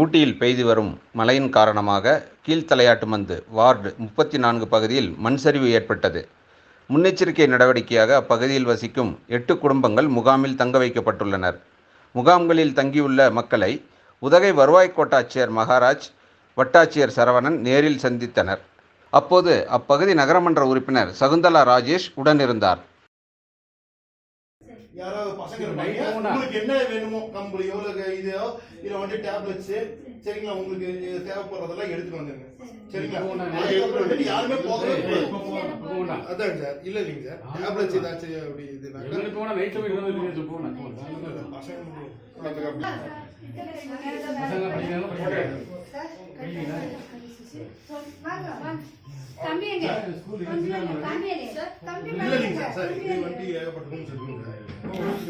ஊட்டியில் பெய்து வரும் மழையின் காரணமாக கீழ்த்தலையாட்டுமந்து வார்டு முப்பத்தி நான்கு பகுதியில் மண் சரிவு ஏற்பட்டது. முன்னெச்சரிக்கை நடவடிக்கையாக அப்பகுதியில் வசிக்கும் எட்டு குடும்பங்கள் முகாமில் தங்க வைக்கப்பட்டுள்ளனர். முகாம்களில் தங்கியுள்ள மக்களை உதகை வருவாய் கோட்டாட்சியர் மகாராஜ் வட்டாட்சியர் சரவணன் நேரில் சந்தித்தனர். அப்போது அப்பகுதி நகரமன்ற உறுப்பினர் சகுந்தலா ராஜேஷ் உடனிருந்தார். யாராவது பசங்க உங்களுக்கு என்ன வேணுமோ கம்பளியோ இல்ல இதோ இல்ல வந்து டேப்லெட்ஸ் சரிங்களா உங்களுக்கு தேவைப்படுறதெல்லாம் எடுத்துட்டு வந்துருங்க. சரிங்களா? யாருமே போகவே. அதான் சார். இல்ல இல்லைங்க சார். டேப்லெட்ஸ் ஏதாச்சும் அப்படி பசங்க தம்பி எங்க? தம்பி எங்க தம்பி இல்ல இல்லைங்க சார். சார். இது வந்து ஏகப்பட்ட ரூம்ஸ் இருக்குங்க